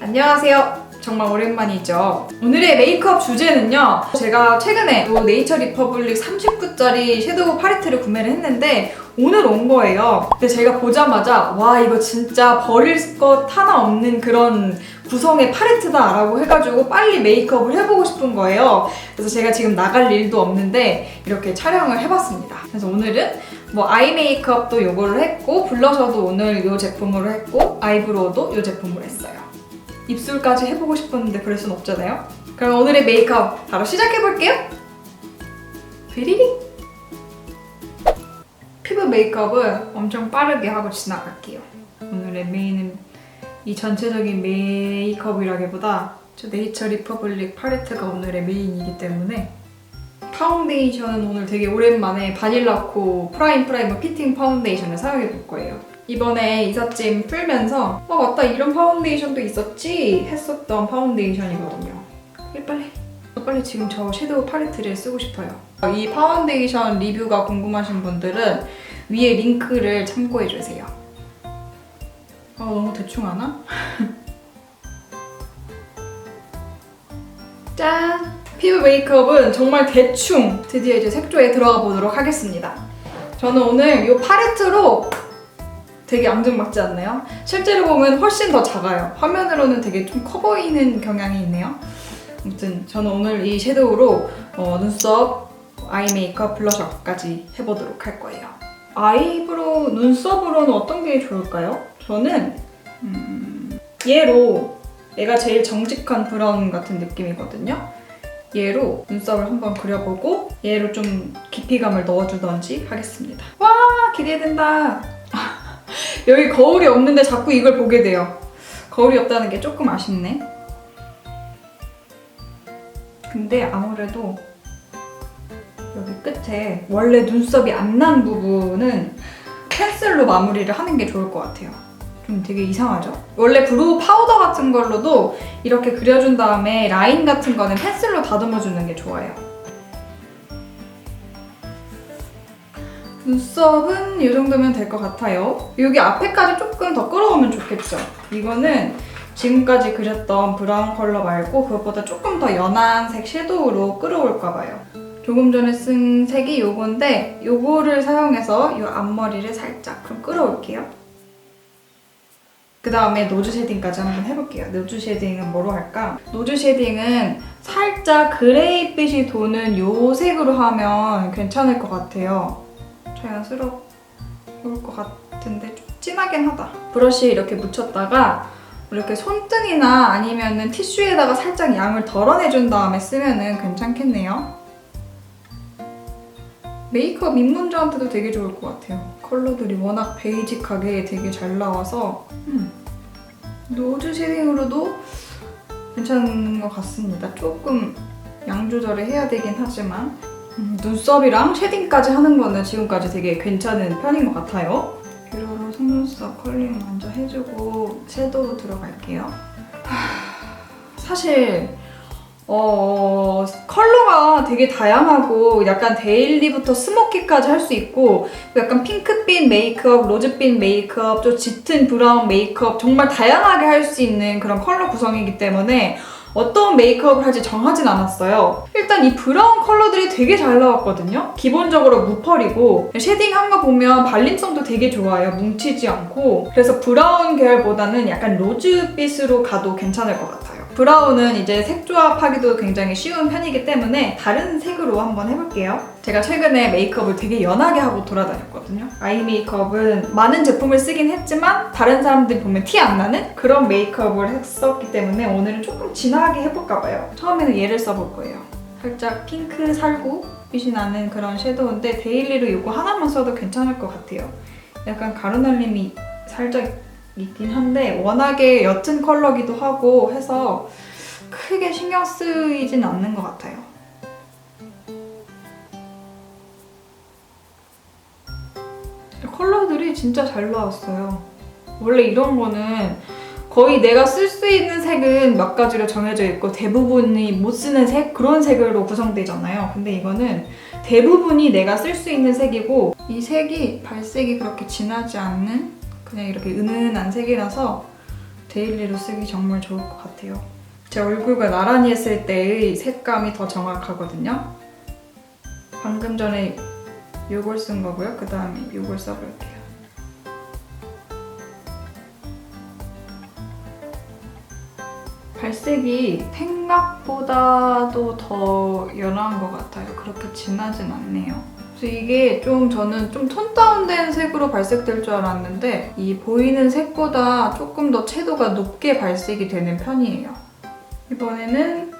안녕하세요. 정말 오랜만이죠. 오늘의 메이크업 주제는요. 제가 최근에 또 네이처 리퍼블릭 39짜리 섀도우 팔레트를 구매를 했는데 오늘 온 거예요. 근데 제가 보자마자 와 이거 진짜 버릴 것 하나 없는 그런 구성의 팔레트다 라고 해가지고 빨리 메이크업을 해보고 싶은 거예요. 그래서 제가 지금 나갈 일도 없는데 이렇게 촬영을 해봤습니다. 그래서 오늘은 뭐 아이 메이크업도 요걸로 했고 블러셔도 오늘 요 제품으로 했고 아이브로우도 요 제품으로 했어요. 입술까지 해보고 싶었는데 그럴 순 없잖아요. 그럼 오늘의 메이크업 바로 시작해볼게요. 비리리. 피부 메이크업을 엄청 빠르게 하고 지나갈게요. 오늘의 메인은 이 전체적인 메이크업이라기보다 저 네이처 리퍼블릭 팔레트가 오늘의 메인이기 때문에 파운데이션은 오늘 되게 오랜만에 바닐라코 프라임 프라이머 피팅 파운데이션을 사용해 볼 거예요. 이번에 이삿짐 풀면서 어 맞다 이런 파운데이션도 있었지 했었던 파운데이션이거든요. 빨리 빨리 빨리 지금 저 섀도우 팔레트를 쓰고 싶어요. 이 파운데이션 리뷰가 궁금하신 분들은 위에 링크를 참고해 주세요. 아 너무 대충 하나? 짠! 피부 메이크업은 정말 대충 드디어 이제 색조에 들어가 보도록 하겠습니다. 저는 오늘 이 팔레트로 되게 앙증맞지 않나요? 실제로 보면 훨씬 더 작아요. 화면으로는 되게 좀 커 보이는 경향이 있네요. 아무튼 저는 오늘 이 섀도우로 어, 눈썹, 아이 메이크업, 블러셔까지 해보도록 할 거예요. 아이브로우, 눈썹으로는 어떤 게 좋을까요? 저는 음, 얘로 얘가 제일 정직한 브라운 같은 느낌이거든요. 얘로 눈썹을 한번 그려보고 얘로 좀 깊이감을 넣어주던지 하겠습니다. 와 기대된다. 여기 거울이 없는데 자꾸 이걸 보게 돼요. 거울이 없다는 게 조금 아쉽네. 근데 아무래도 여기 끝에 원래 눈썹이 안 난 부분은 펜슬로 마무리를 하는 게 좋을 것 같아요. 좀 되게 이상하죠? 원래 브로우 파우더 같은 걸로도 이렇게 그려준 다음에 라인 같은 거는 펜슬로 다듬어주는 게 좋아요. 눈썹은 이 정도면 될 것 같아요. 여기 앞에까지 조금 더 끌어오면 좋겠죠? 이거는 지금까지 그렸던 브라운 컬러 말고 그것보다 조금 더 연한 색 섀도우로 끌어올까 봐요. 조금 전에 쓴 색이 요건데 요거를 사용해서 이 앞머리를 살짝 그럼 끌어올게요. 그 다음에 노즈 쉐딩까지 한번 해볼게요. 노즈 쉐딩은 뭐로 할까? 노즈 쉐딩은 살짝 그레이빛이 도는 요 색으로 하면 괜찮을 것 같아요. 자연스러울 것 같은데 좀 진하긴 하다. 브러쉬에 이렇게 묻혔다가 이렇게 손등이나 아니면은 티슈에다가 살짝 양을 덜어내준 다음에 쓰면은 괜찮겠네요. 메이크업 입문자한테도 되게 좋을 것 같아요. 컬러들이 워낙 베이직하게 되게 잘 나와서 음. 노즈 쉐딩으로도 괜찮은 것 같습니다. 조금 양 조절을 해야 되긴 하지만 음, 눈썹이랑 쉐딩까지 하는 거는 지금까지 되게 괜찮은 편인 것 같아요. 뷰러로 속눈썹 컬링 먼저 해주고 섀도우 들어갈게요. 하, 사실 어, 컬러가 되게 다양하고 약간 데일리부터 스모키까지 할 수 있고 약간 핑크빛 메이크업, 로즈빛 메이크업, 좀 짙은 브라운 메이크업 정말 다양하게 할 수 있는 그런 컬러 구성이기 때문에 어떤 메이크업을 할지 정하진 않았어요. 일단 이 브라운 컬러들이 되게 잘 나왔거든요. 기본적으로 무펄이고 쉐딩한 거 보면 발림성도 되게 좋아요. 뭉치지 않고 그래서 브라운 계열보다는 약간 로즈빛으로 가도 괜찮을 것 같아요. 브라운은 이제 색 조합하기도 굉장히 쉬운 편이기 때문에 다른 색으로 한번 해볼게요. 제가 최근에 메이크업을 되게 연하게 하고 돌아다녔거든요. 아이 메이크업은 많은 제품을 쓰긴 했지만 다른 사람들이 보면 티 안 나는 그런 메이크업을 했었기 때문에 오늘은 조금 진하게 해볼까 봐요. 처음에는 얘를 써볼 거예요. 살짝 핑크 살구 빛이 나는 그런 섀도우인데 데일리로 이거 하나만 써도 괜찮을 것 같아요. 약간 가루날림이 살짝 있긴 한데 워낙에 옅은 컬러기도 하고 해서 크게 신경 쓰이진 않는 것 같아요. 컬러들이 진짜 잘 나왔어요. 원래 이런 거는 거의 내가 쓸 수 있는 색은 몇 가지로 정해져 있고 대부분이 못 쓰는 색 그런 색으로 구성되잖아요. 근데 이거는 대부분이 내가 쓸 수 있는 색이고 이 색이 발색이 그렇게 진하지 않는 그냥 이렇게 은은한 색이라서 데일리로 쓰기 정말 좋을 것 같아요. 제 얼굴과 나란히 했을 때의 색감이 더 정확하거든요. 방금 전에 요걸 쓴 거고요. 그 다음에 요걸 써볼게요. 발색이 생각보다도 더 연한 것 같아요. 그렇게 진하진 않네요. 그래서 이게 좀 저는 좀 톤 다운된 색으로 발색될 줄 알았는데 이 보이는 색보다 조금 더 채도가 높게 발색이 되는 편이에요. 이번에는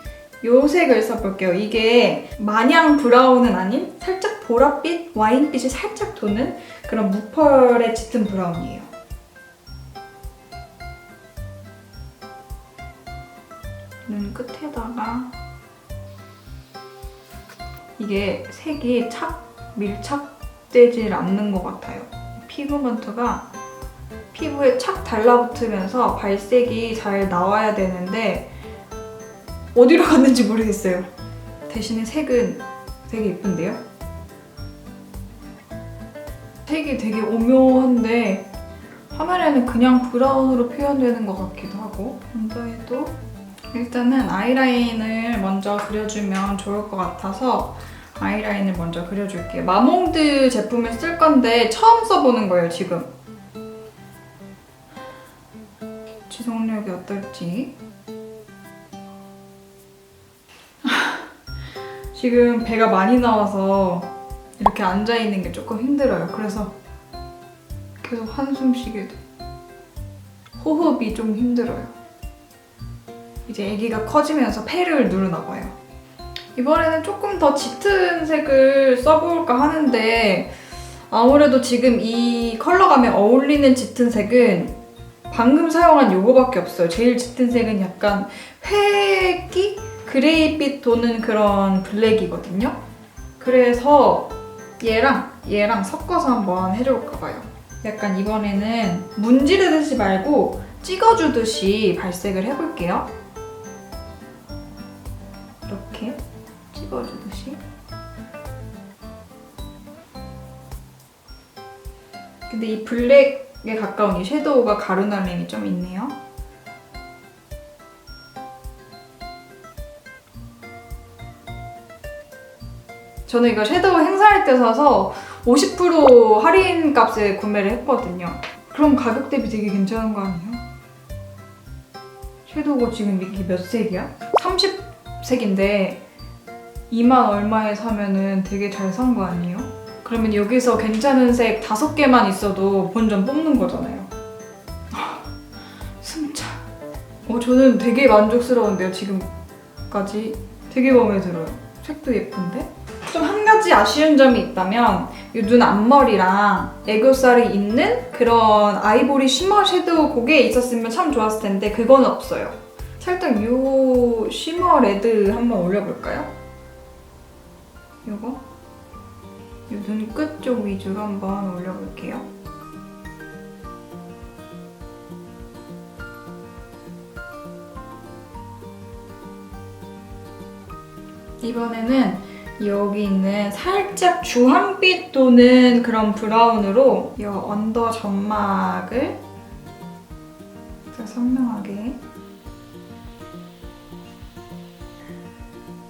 이 색을 써볼게요. 이게 마냥 브라운은 아닌 살짝 보랏빛, 와인빛이 살짝 도는 그런 무펄의 짙은 브라운이에요. 눈 끝에다가 이게 색이 착 밀착되질 않는 것 같아요. 피그먼트가 피부에 착 달라붙으면서 발색이 잘 나와야 되는데 어디로 갔는지 모르겠어요. 대신에 색은 되게 예쁜데요? 색이 되게 오묘한데 화면에는 그냥 브라운으로 표현되는 것 같기도 하고 언더에도 일단은 아이라인을 먼저 그려주면 좋을 것 같아서 아이라인을 먼저 그려줄게요. 마몽드 제품을 쓸 건데 처음 써보는 거예요, 지금. 지속력이 어떨지. 지금 배가 많이 나와서 이렇게 앉아있는 게 조금 힘들어요. 그래서 계속 한숨 쉬게 돼. 호흡이 좀 힘들어요. 이제 아기가 커지면서 폐를 누르나 봐요. 이번에는 조금 더 짙은 색을 써볼까 하는데 아무래도 지금 이 컬러감에 어울리는 짙은 색은 방금 사용한 요거밖에 없어요. 제일 짙은 색은 약간 회기? 그레이빛 도는 그런 블랙이거든요. 그래서 얘랑 얘랑 섞어서 한번 해볼까 봐요. 약간 이번에는 문지르듯이 말고 찍어주듯이 발색을 해볼게요. 찍어주듯이. 근데 이 블랙에 가까운 이 섀도우가 가루날림이 좀 있네요. 저는 이거 섀도우 행사할 때 사서 50% 할인 값에 구매를 했거든요. 그럼 가격 대비 되게 괜찮은 거 아니에요? 섀도우가 지금 이게 몇 색이야? 30색인데 2만 얼마에 사면은 되게 잘 산 거 아니에요? 그러면 여기서 괜찮은 색 다섯 개만 있어도 본전 뽑는 거잖아요. 아, 숨차. 어, 저는 되게 만족스러운데요, 지금까지. 되게 마음에 들어요. 색도 예쁜데? 좀 한 가지 아쉬운 점이 있다면 이 눈 앞머리랑 애교살이 있는 그런 아이보리 쉬머 섀도우 그게 있었으면 참 좋았을 텐데 그건 없어요. 살짝 이 쉬머 레드 한번 올려볼까요? 요거? 이눈끝 쪽 위주로 한번 올려볼게요. 이번에는 여기 있는 살짝 주황빛 도는 그런 브라운으로 이 언더 점막을 더 선명하게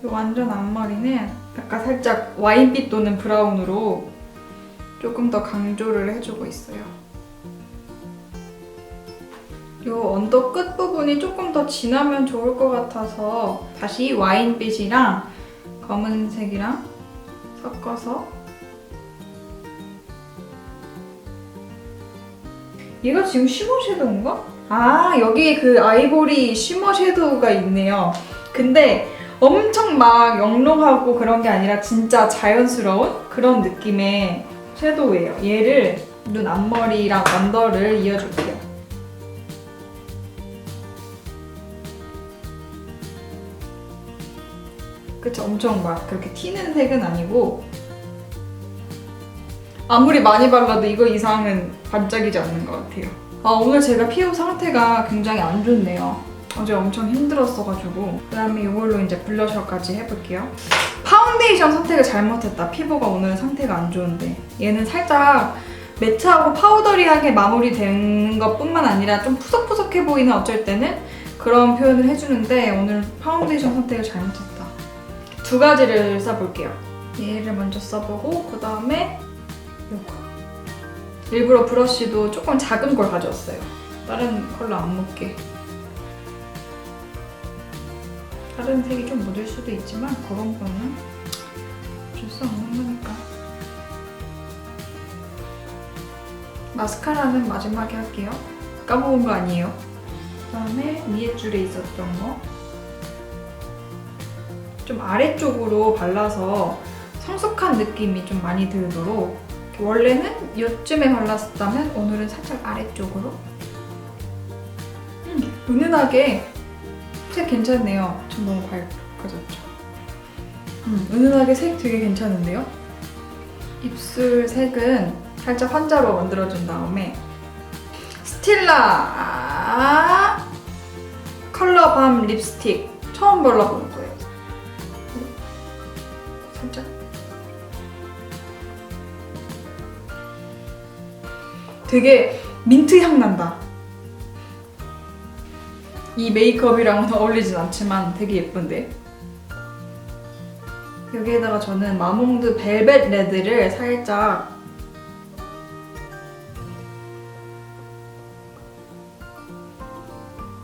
이 완전 앞머리는 약간 살짝 와인빛 도는 브라운으로 조금 더 강조를 해주고 있어요. 이 언더 끝 부분이 조금 더 진하면 좋을 것 같아서 다시 와인빛이랑 검은색이랑 섞어서 얘가 지금 쉬머 섀도우인가? 아 여기 그 아이보리 쉬머 섀도우가 있네요 근데 엄청 막 영롱하고 그런 게 아니라 진짜 자연스러운 그런 느낌의 섀도우예요. 얘를 눈 앞머리랑 언더를 이어줄게요. 그쵸? 엄청 막 그렇게 튀는 색은 아니고 아무리 많이 발라도 이거 이상은 반짝이지 않는 것 같아요. 아 오늘 제가 피부 상태가 굉장히 안 좋네요 어제 엄청 힘들었어가지고 그 다음에 이걸로 이제 블러셔까지 해볼게요 파운데이션 선택을 잘못했다 피부가 오늘 상태가 안 좋은데 얘는 살짝 매트하고 파우더리하게 마무리된 것뿐만 아니라 좀 푸석푸석해 보이는 어쩔 때는 그런 표현을 해주는데 오늘 파운데이션 선택을 잘못했다. 두 가지를 써볼게요. 얘를 먼저 써보고 그 다음에 이거. 일부러 브러쉬도 조금 작은 걸 가져왔어요. 다른 컬러 안 묻게. 다른 색이 좀 묻을 수도 있지만 그런 거는 어쩔 수 없는 거니까. 마스카라는 마지막에 할게요. 까먹은 거 아니에요. 그 다음에 위에 줄에 있었던 거. 좀 아래쪽으로 발라서 성숙한 느낌이 좀 많이 들도록 원래는 이쯤에 발랐었다면 오늘은 살짝 아래쪽으로 음, 은은하게 색 괜찮네요. 좀 너무 밝아졌죠. 음, 은은하게 색 되게 괜찮은데요? 입술 색은 살짝 환자로 만들어준 다음에 스틸라 컬러 밤 립스틱 처음 발라보는 거예요. 살짝 되게 민트 향 난다. 이 메이크업이랑은 어울리진 않지만 되게 예쁜데. 여기에다가 저는 마몽드 벨벳 레드를 살짝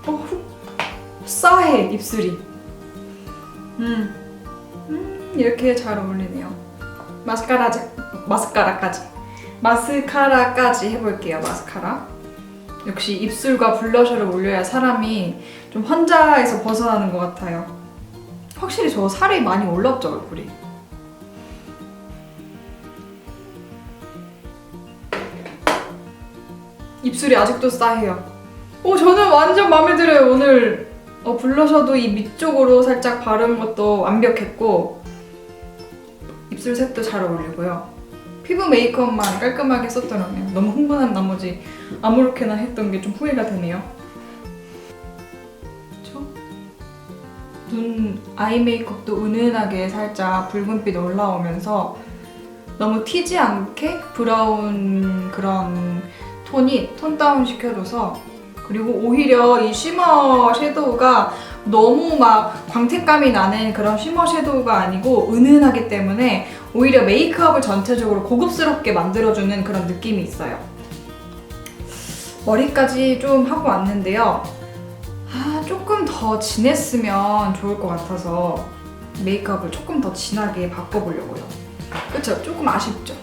어, 후- 싸해 입술이. 음, 음 이렇게 잘 어울리네요. 마스카라 마스카라까지 마스카라까지 해볼게요. 마스카라. 역시 입술과 블러셔를 올려야 사람이 좀 환자에서 벗어나는 것 같아요. 확실히 저 살이 많이 올랐죠 얼굴이. 입술이 아직도 싸해요. 오 저는 완전 마음에 들어요 오늘. 어, 블러셔도 이 밑쪽으로 살짝 바른 것도 완벽했고 입술 색도 잘 어울리고요. 피부 메이크업만 깔끔하게 썼더라면 너무 흥분한 나머지 아무렇게나 했던 게 좀 후회가 되네요. 그쵸? 눈 아이 메이크업도 은은하게 살짝 붉은빛 올라오면서 너무 튀지 않게 브라운 그런 톤이 톤 다운 시켜줘서 그리고 오히려 이 쉬머 섀도우가 너무 막 광택감이 나는 그런 쉬머 섀도우가 아니고 은은하기 때문에 오히려 메이크업을 전체적으로 고급스럽게 만들어주는 그런 느낌이 있어요. 머리까지 좀 하고 왔는데요. 아, 조금 더 진했으면 좋을 것 같아서 메이크업을 조금 더 진하게 바꿔보려고요. 그쵸? 조금 아쉽죠?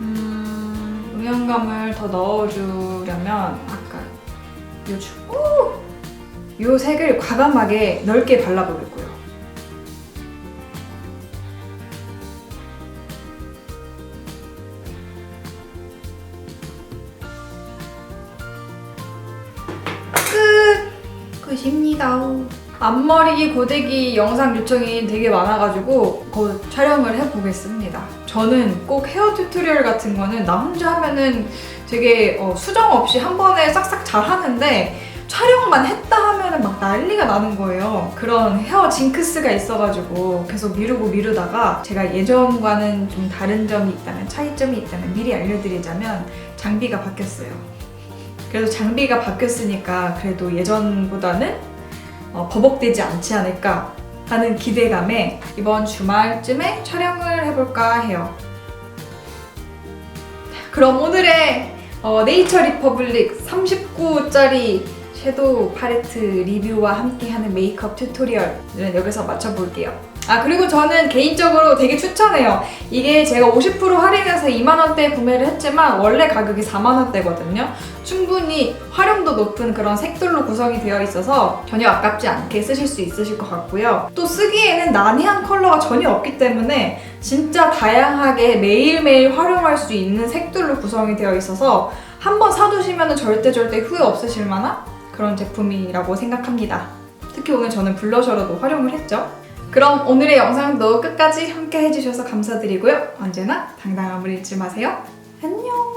음, 음영감을 더 넣어주려면 아까 요 주, 오! 요 색을 과감하게 넓게 발라보려고 끝! 끝입니다. 앞머리 고데기 영상 요청이 되게 많아가지고 곧 촬영을 해보겠습니다. 저는 꼭 헤어 튜토리얼 같은 거는 나 혼자 하면은 되게 어, 수정 없이 한 번에 싹싹 잘 하는데 촬영만 했다 하면은 막 난리가 나는 거예요. 그런 헤어 징크스가 있어가지고 계속 미루고 미루다가 제가 예전과는 좀 다른 점이 있다면 차이점이 있다면 미리 알려드리자면 장비가 바뀌었어요. 그래서 장비가 바뀌었으니까 그래도 예전보다는 어, 버벅대지 않지 않을까 하는 기대감에 이번 주말쯤에 촬영을 해볼까 해요. 그럼 오늘의 어, 네이처 리퍼블릭 39짜리 섀도우 팔레트 리뷰와 함께하는 메이크업 튜토리얼은 여기서 마쳐볼게요. 아 그리고 저는 개인적으로 되게 추천해요. 이게 제가 50% 할인해서 2만원대에 구매를 했지만 원래 가격이 4만원대거든요. 충분히 활용도 높은 그런 색들로 구성이 되어 있어서 전혀 아깝지 않게 쓰실 수 있으실 것 같고요. 또 쓰기에는 난해한 컬러가 전혀 없기 때문에 진짜 다양하게 매일매일 활용할 수 있는 색들로 구성이 되어 있어서 한번 사두시면 절대 절대 후회 없으실 만한 그런 제품이라고 생각합니다. 특히 오늘 저는 블러셔로도 활용을 했죠. 그럼 오늘의 영상도 끝까지 함께 해주셔서 감사드리고요. 언제나 당당함을 잃지 마세요. 안녕!